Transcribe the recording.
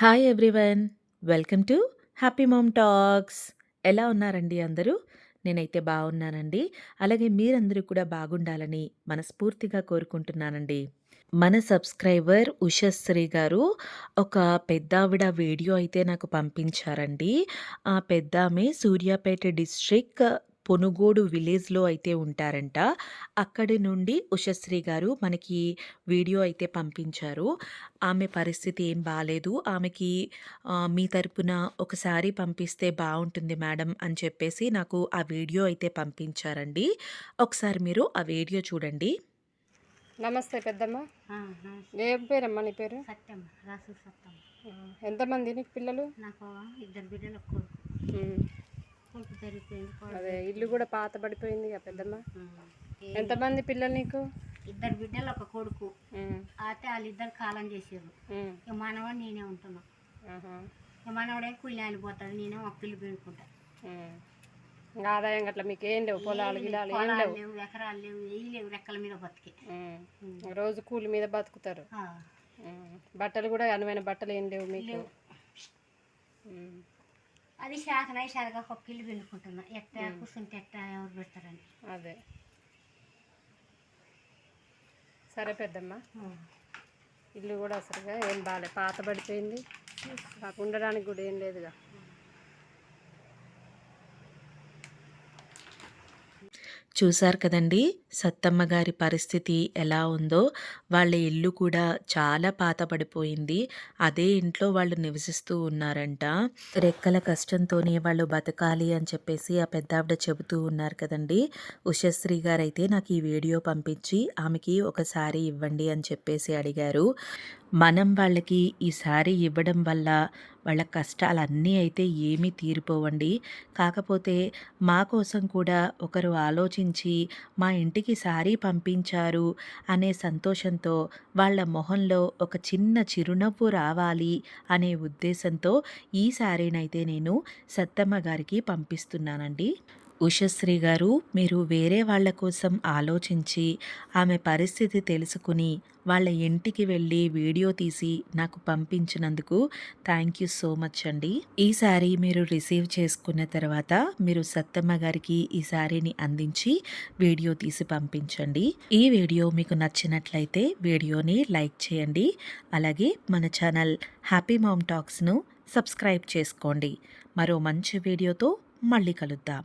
Hi everyone welcome to happy mom talks ఎలా ఉన్నారండి అందరూ? నేనైతే బాగున్నానండి. అలాగే మీరందరూ కూడా బాగుండాలని మనస్ఫూర్తిగా కోరుకుంటున్నానండి. మన సబ్స్క్రైబర్ ఉషశ్రీ గారు ఒక పెద్దావిడ వీడియో అయితే నాకు పంపించారండి. ఆ పెద్దామె సూర్యాపేట డిస్ట్రిక్ట్ పొనుగోడు విలేజ్‌లో అయితే ఉంటారంట. అక్కడి నుండి ఉషశ్రీ గారు మనకి వీడియో అయితే పంపించారు. ఆమె పరిస్థితి ఏం బాలేదు. ఆమెకి మీ తరపున ఒకసారి పంపిస్తే బాగుంటుంది మేడం అని చెప్పేసి నాకు ఆ వీడియో అయితే పంపించారండి. ఒకసారి మీరు ఆ వీడియో చూడండి. నమస్తే పెద్దమ్మ ఏం పేరమ్మా నీ పేరు సత్యం రాసు సత్యం ఎంతమంది నీకు పిల్లలు నాకు ఇద్దరు బిడ్డలు అదే ఇల్లు కూడా పాత పడిపోయింది పెద్దమ్మ. ఎంతమంది పిల్లలు నీకు? ఇద్దరు బిడ్డలు ఒక కొడుకు. అయితే వాళ్ళిద్దరు కాలం చేసారు ఇక మనవాడు నేనే ఉంటున్నా. ఇక మనవాడే కూలి వెళ్ళిపోతాడు నేనే పెట్టుకుంటా. ఇంకా ఆదాయం గట్ల మీకు ఏం లేవు పొలాలు గిలాలు ఏం లేవు. ఎకరాలు లేవు ఏ లేవు రెక్కల మీద బతికే. రోజు కూలి మీద బతుకుతారు. బట్టలు కూడా అనువైన బట్టలు ఏం లేవు మీకు? అది శాఖన శాఖగా పిల్లి పిండుకుంటున్నా ఎట్ట కూర్చుంటే ఎట్ట ఎవరు పెడతారని. అదే. సరే పెద్దమ్మ. ఇల్లు కూడా అసలుగా ఏం బాగాలే పాత పడిపోయింది. ఉండడానికి కూడా ఏం లేదుగా. చూశారు కదండి! సత్తమ్మ గారి పరిస్థితి ఎలా ఉందో వాళ్ళ ఇల్లు కూడా చాలా పాతపడిపోయింది అదే ఇంట్లో వాళ్ళు నివసిస్తూ ఉన్నారంట. రెక్కల కష్టంతోనే వాళ్ళు బతకాలి అని చెప్పేసి ఆ పెద్దావిడ చెబుతూ ఉన్నారు కదండి! ఉషశ్రీ గారైతే నాకు ఈ వీడియో పంపించి ఆమెకి ఒకసారి ఇవ్వండి అని చెప్పేసి అడిగారు. మనం వాళ్ళకి ఈ సారీ ఇవ్వడం వల్ల వాళ్ళ కష్టాలన్నీ అయితే ఏమీ తీరిపోవండి. కాకపోతే మా కోసం కూడా ఒకరు ఆలోచించి మా ఇంటికి సారీ పంపించారు అనే సంతోషంతో వాళ్ళ మొహంలో ఒక చిన్న చిరునవ్వు రావాలి అనే ఉద్దేశంతో ఈ సారీనైతే నేను సత్తమ్మ గారికి పంపిస్తున్నానండి. ఉషశ్రీ గారు మీరు వేరే వాళ్ళ కోసం ఆలోచించి ఆమె పరిస్థితి తెలుసుకుని వాళ్ళ ఇంటికి వెళ్ళి వీడియో తీసి నాకు పంపించినందుకు థ్యాంక్ యూ సో మచ్ అండి. ఈ శారీ మీరు రిసీవ్ చేసుకున్న తర్వాత మీరు సత్తమ్మ గారికి ఈ శారీని అందించి వీడియో తీసి పంపించండి. ఈ వీడియో మీకు నచ్చినట్లయితే వీడియోని లైక్ చేయండి. అలాగే మన ఛానల్ హ్యాపీ మామ్ టాక్స్ను సబ్స్క్రైబ్ చేసుకోండి. మరో మంచి వీడియోతో మళ్ళీ కలుద్దాం.